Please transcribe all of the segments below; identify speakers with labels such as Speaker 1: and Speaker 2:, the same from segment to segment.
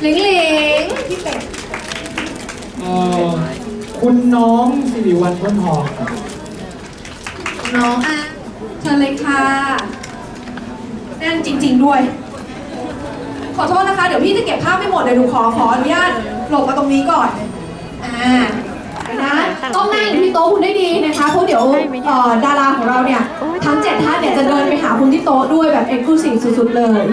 Speaker 1: หลิงหลิง
Speaker 2: เอ่อคุณน้องสิริวัลพ้นทองครับ
Speaker 1: น้องอะเชิญเลยค่ะแน่นจริง ๆด้วย ขอโทษนะคะ เดี๋ยวพี่จะเก็บภาพไม่หมดเดี๋ยวหนูขอขออนุญาตหลบมาตรงนี้ก่อน อ่าเดี๋ยวนะต้องนั่งอยู่ที่โต๊ะคุณได้ดีนะคะ เพราะเดี๋ยวเอ่อดาราของเราเนี่ย ทั้งเจ็ดท่านเนี่ยจะเดินไปหาคุณที่โต๊ะด้วยแบบเอ็กซ์คลูซีฟสุดๆเลย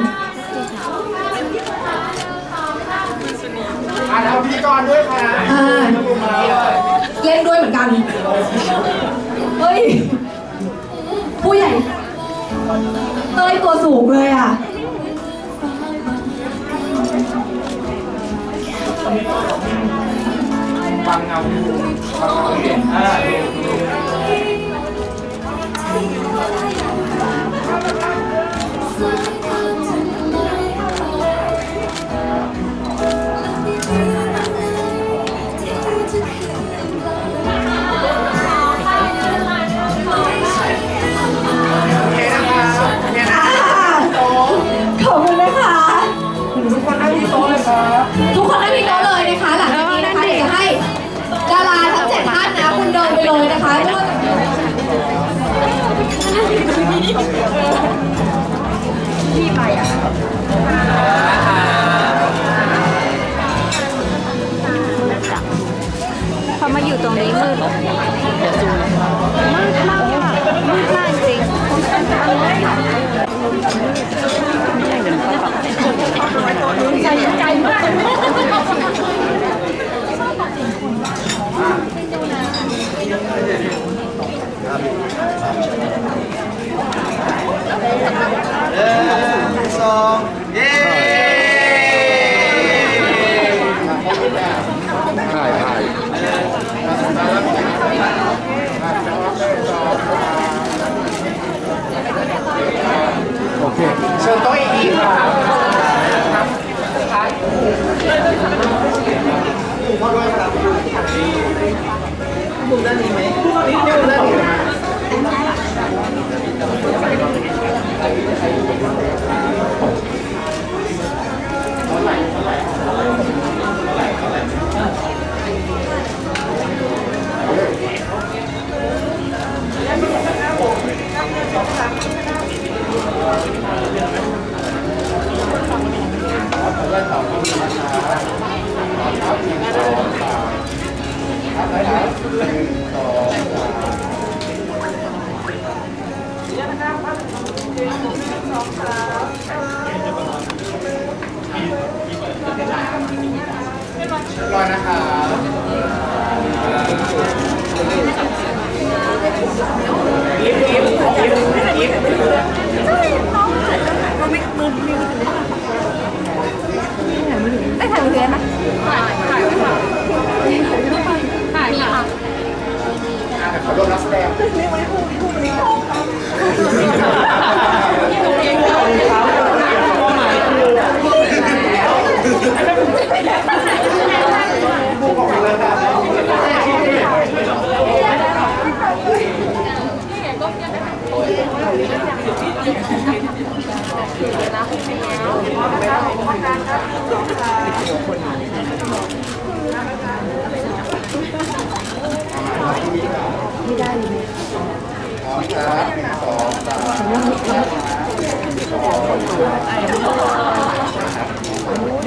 Speaker 3: อ่าแล้วพิธีกรด้วยค่ะ
Speaker 1: อ่า เล่นด้วยเหมือนกัน เฮ้ย ผู้ใหญ่ เต้ยตัวสูงเลยอะ
Speaker 3: ฟังเงาฟังเงาเห็นอ่าดูดู เค
Speaker 1: เชิ
Speaker 3: ญโต๊ะอีกครับพ่อด้วยครับมุมด้านนี้ไหม รียบร้อยนะครับยิบยิบยิบยิบ
Speaker 4: ได้ถ่ายมือถือไหม
Speaker 3: ขอโดนนักแสดงพร้อมครับหนึ่งสองสาม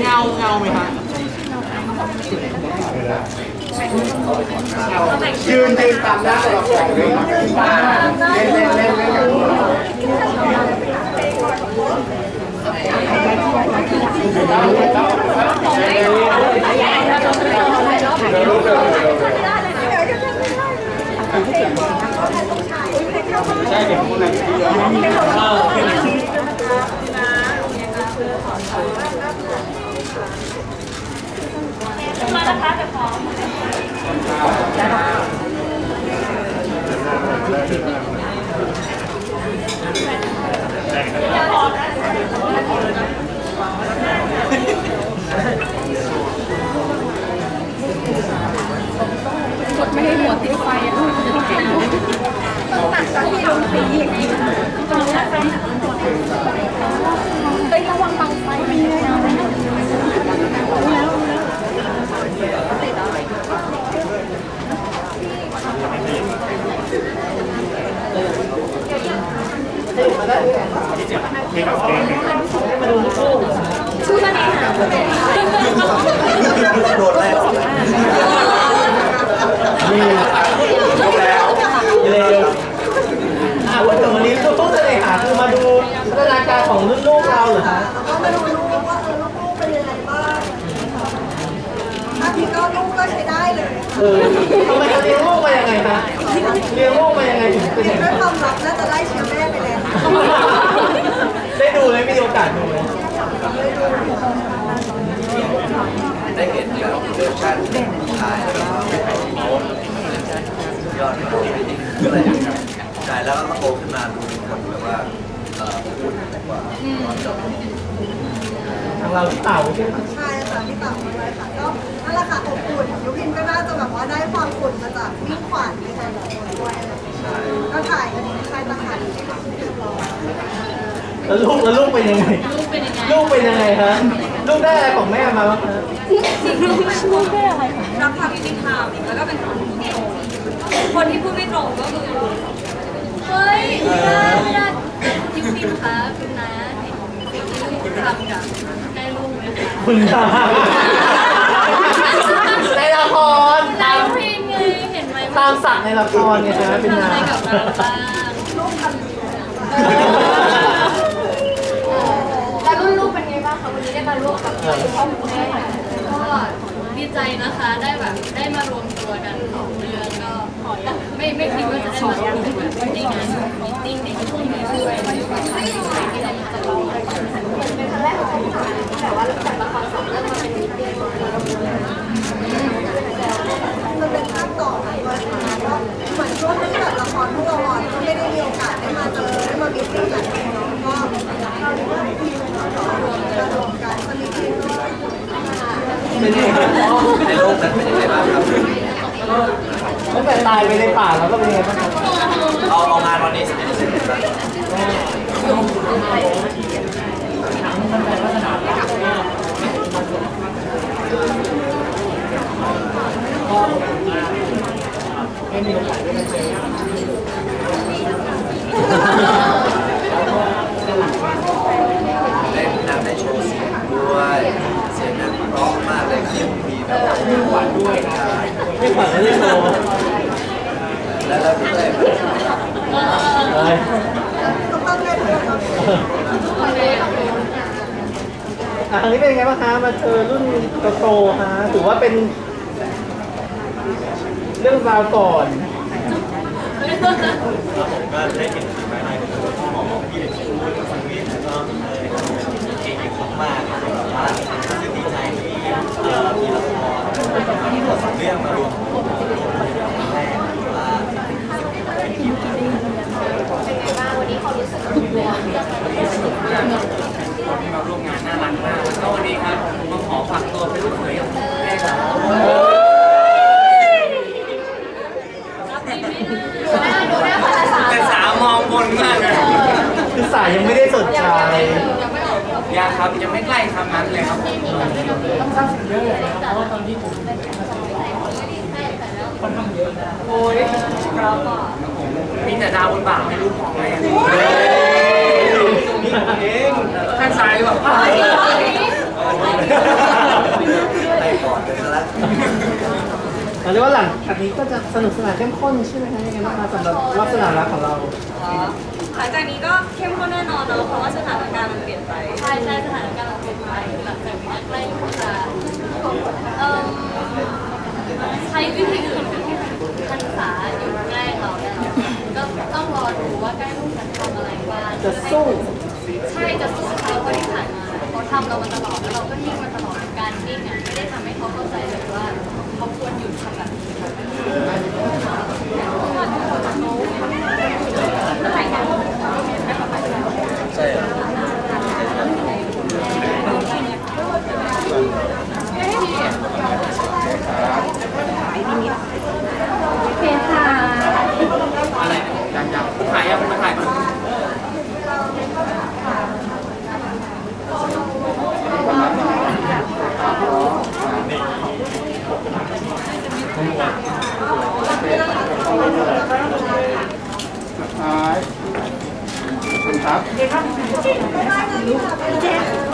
Speaker 2: เงาเงาไหมคะ
Speaker 3: ยืนยืนตามหน้าตัวละครเลยเล่นเล่นเล่นเล่นกันใช่เดี๋ยวคุณนะ
Speaker 5: อ่ นะคะ
Speaker 6: จะ
Speaker 7: พร้อ โตขึ้นมาดูคนแบบว่าเอ่อพูดกว่า
Speaker 5: ทางเราที่เต่าใช่ไหม
Speaker 6: ใช่ค่ะพี่ต่าเลยค่ะก็นั่นแหละค่ะอบอุ่นยุพินก็น่าจะแบบว่าได้ความอุ่นมาจากมิ่งขวัญในแต่ละคนด้วยอะไรอย่างเงี้ยก็ถ่ายกันใครตะขันที่เราถึงรอ
Speaker 5: แล้วลูกแล้วลูกเป็นยังไง ลูกเป็นยังไงลูกเป็นยังไงฮะลูกได้อะไรของแม่มาบ้างฮะ
Speaker 8: รักความยุติธรรมแล้วก็เป็นคนพูดตรงคนที่พูดไม่ตรงก็คือ เฮ้ยไม่ได้ไม่ได้ยุพินคะคุณนะเห็นสิ่ง ที่คุณทำกับแม่ลูกไหมคะ
Speaker 5: คุณตาในละคร
Speaker 8: นา
Speaker 5: ตาม
Speaker 8: ยุพินไงเห็นไหม
Speaker 5: ตามสักในละครไงฮะเป็น
Speaker 8: ทำอะ
Speaker 5: นา
Speaker 8: ไรกับเราบ้าง
Speaker 9: แล้วรุ่นลูกเป็นไงบ้างคะวันนี้ได้มาร่วมกับคุณพ่อคุณแม่
Speaker 8: ก็ดีใจนะคะได้แบบได้มารวมตัวกันสองเดือนก็ไม่ไม่คิดว่าจะได้มารวมตัวแบบในงานมีติ้งในช่วงนี้ด้วย
Speaker 9: เป็นครั้ง แรกของคุณแต่ว่าจากละครสองเรื่องมาเป็นมิตติ้ง
Speaker 6: มันเป็นภาคต่อกันด้วยค่ะก็เหมือนช่วงที่แบบละครพวกเราอ่อนก็ไม่ได้มีโอกาสได้มาเจอได้มามีติ้งกันเนาะก็เราได้มาทีมต่อรวมกันรวมกันสนิทกันก็
Speaker 5: เป็นยังไง
Speaker 7: ในโลกนั้นเป็นยังไงบ้างครับ
Speaker 5: ตั้งแต่ตายไปในป่าแล้วก็เป็นยังไงบ้างครับ
Speaker 7: เอาเอางานวันนี้สิ เป็นสิ่งที่ได้นำได้โชว์เสียงด้วย เสียงนั้นเพราะมากเลยครับมีแบบหวานด้วยนะ
Speaker 5: ไม่ฝันไม่ได้โชว์
Speaker 7: แล้วแล้วด้วย
Speaker 5: เลย
Speaker 6: ต้องต้องเล่นด้วยครับ
Speaker 5: อะครั้งนี้เป็นไงบ้างฮะมาเจอรุ่นโตๆฮะถือว่าเป็น รื่องราวก่อน
Speaker 7: ผมก็ได้เห็นฝีไม้ลายมือของหมอพี่เด็กพูดสังเวียนแล้วก็เออเก่งมากๆแบบว่ารู้สึกดีใจที่เอ่อมีละครมีบทสองเรื่องมารวมรวมกันแรกว่าเป็นทีมงาน
Speaker 9: เป็นไงบ้างวันนี้เขารู้สึกกลัว
Speaker 10: ที่มาร่วมงานน่ารักมากก็วันนี้ครับมาขอฝากตัวเป็นลูกเขยของแม่ครับ
Speaker 9: ดูหน้าภาษา
Speaker 10: แต่สาวมองบนมากเลย
Speaker 5: คือ สายยังไม่ได้สนใจ
Speaker 10: ยังครับยังไม่ใกล้คำนั้นเลยครับ
Speaker 8: โอ้ยเลยครับเพราก็
Speaker 10: มีแต่ดาวบนบ่าไม่รู้ของอะไรตรงนี่เองข้างซ้ายหรือเปล่า
Speaker 7: ไปก่อนเลยซะแล้ว
Speaker 5: เราเรียกว่าหลังจากนี้ก็จะสนุกสนานเข้มข้นใช่ไหมคะยังไงบ้างคะสำหรับลักษณะรักของเรา
Speaker 8: หลังจากนี้ก็เข้มข้นแน่นอนเนาะเพราะว่าสถานการณ์มันเปลี่ยนไปใช่ใช่สถานการณ์มันเปลี่ยนไปหลังจากนี้ใกล้จะเอ่อใช้วิธีอื่นทันษาอยู่ใกล้เราแล้วก็ต้องรอดูว่าใกล้ลูกจะทำอะไรบ้าง
Speaker 5: จะสู้
Speaker 8: ใช่จะสู้เขาเพราะที่ผ่านมาเขาทำเรามาตลอดแล้วเราก็นิ่งมาตลอดการนิ่งอะไม่ได้ทำให้เขาเข้าใจเลยว่าเขาควรหยุดทำแบบนี้
Speaker 6: 你看，这个。